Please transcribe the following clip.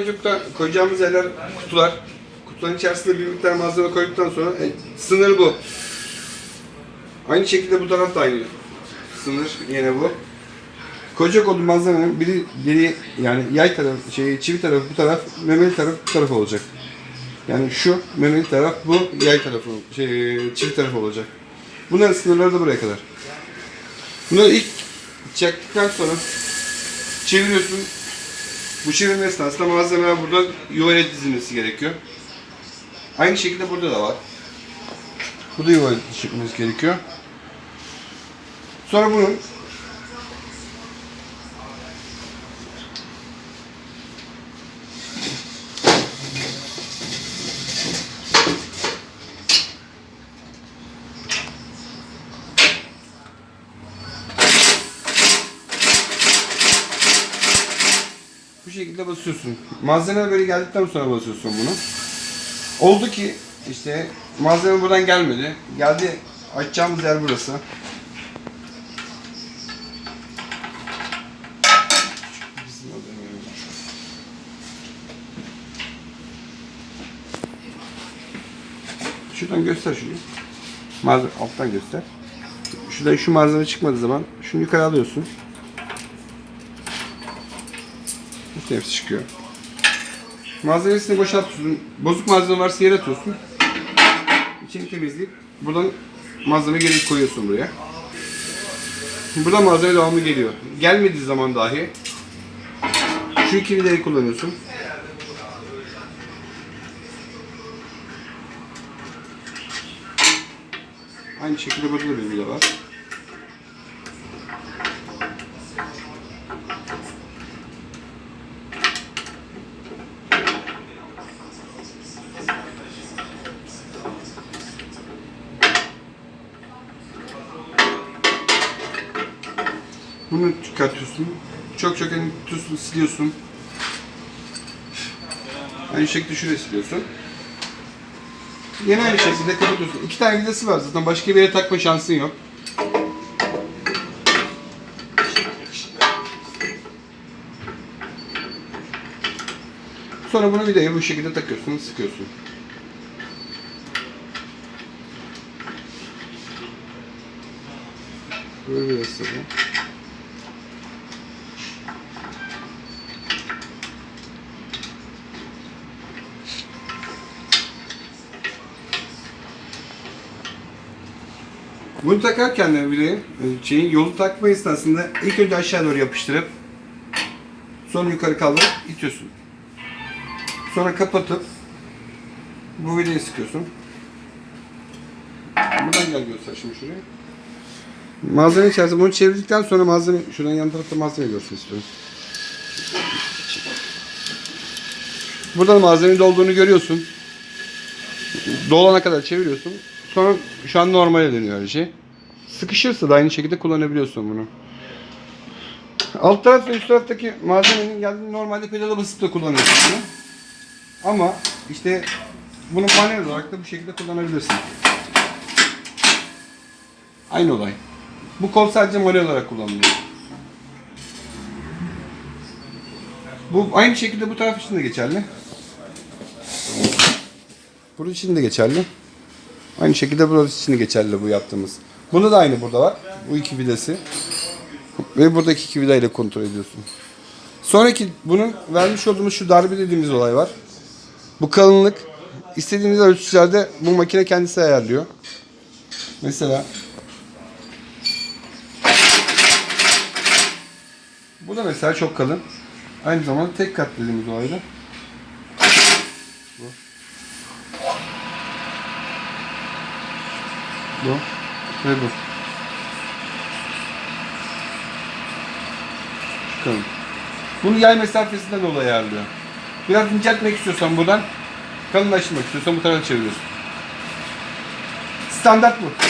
Çocukta koyacağımız yerler kutular. Kutuların içerisinde bir miktar malzeme koyduktan sonra e, sınır bu. Aynı şekilde bu taraf da aynı. Sınır yine bu. Koyacak olduğum malzemenin biri deri yani yay tarafı, şey çivi tarafı bu taraf, memeli taraf bu taraf olacak. Yani şu memeli taraf bu yay tarafı, şey çivi tarafı olacak. Bunların sınırları da buraya kadar. Bunları ilk çektikten sonra çeviriyorsun, bu çevirme esnasında malzemeler burada yuvaya dizilmesi gerekiyor. Aynı şekilde burada da var. Bu da yuvaya dizilmesi gerekiyor. Sonra bunun şekilde basıyorsun. Malzeme böyle geldikten sonra basıyorsun bunu. Oldu ki işte malzeme buradan gelmedi. Geldi açacağımız yer burası. Şuradan göster şunu. Malzeme alttan göster. Şuradan şu malzeme çıkmadığı zaman şunu yukarı alıyorsun. İşte hepsi çıkıyor. Malzemesini boşaltıyorsun. Bozuk malzeme varsa yere atıyorsun. İçini temizleyip buradan malzeme geri koyuyorsun buraya. Buradan malzeme devamlı geliyor. Gelmediği zaman dahi şu iki vidayı kullanıyorsun. Aynı şekilde burada da bir vida var. Bunu çıkartıyorsun. Çok çok elini tutuyorsun, siliyorsun. Aynı şekilde şuraya siliyorsun. Yine aynı şekilde kapatıyorsun. İki tane vidası var zaten. Başka bir yere takma şansın yok. Sonra bunu vidayı bu şekilde takıyorsun, sıkıyorsun. Böyle bir yastığı. Bunu takarken de bile şeyin yolu takma esnasında ilk önce aşağı doğru yapıştırıp sonra yukarı kaldırıp itiyorsun. Sonra kapatıp bu vidayı sıkıyorsun. Buradan gel göster şimdi şuraya. Malzeme içerisinde bunu çevirdikten sonra malzeme şuradan yan tarafta malzeme görsün istiyorum. Burada malzemenin dolduğunu görüyorsun. Dolana kadar çeviriyorsun. Sonra şu an normale dönüyor her şey. Sıkışırsa da aynı şekilde kullanabiliyorsun bunu. Alt taraf ve üst taraftaki malzemenin geldiğini normalde pedala basıp da kullanıyorsun bunu. Ama işte bunu manuel olarak da bu şekilde kullanabilirsin. Aynı olay. Bu kol sadece manuel olarak kullanılıyor. Bu aynı şekilde bu taraf için de geçerli. Burası için de geçerli. Aynı şekilde burası için geçerli bu yaptığımız. Bunda da aynı burada var. Bu iki vidası. Ve buradaki iki vida ile kontrol ediyorsun. Sonraki bunun vermiş olduğumuz şu darbe dediğimiz olay var. Bu kalınlık istediğiniz ölçülerde bu makine kendisi ayarlıyor. Mesela bu da mesela çok kalın. Aynı zamanda tek kat dediğimiz olayda. Bu. Bu ve bu. Çıkalım. Bunu yay mesafesinden dolayı ayarlıyor. Biraz inceltmek istiyorsan buradan, kalınlaştırmak istiyorsan bu tarafa çeviriyorsun. Standart bu.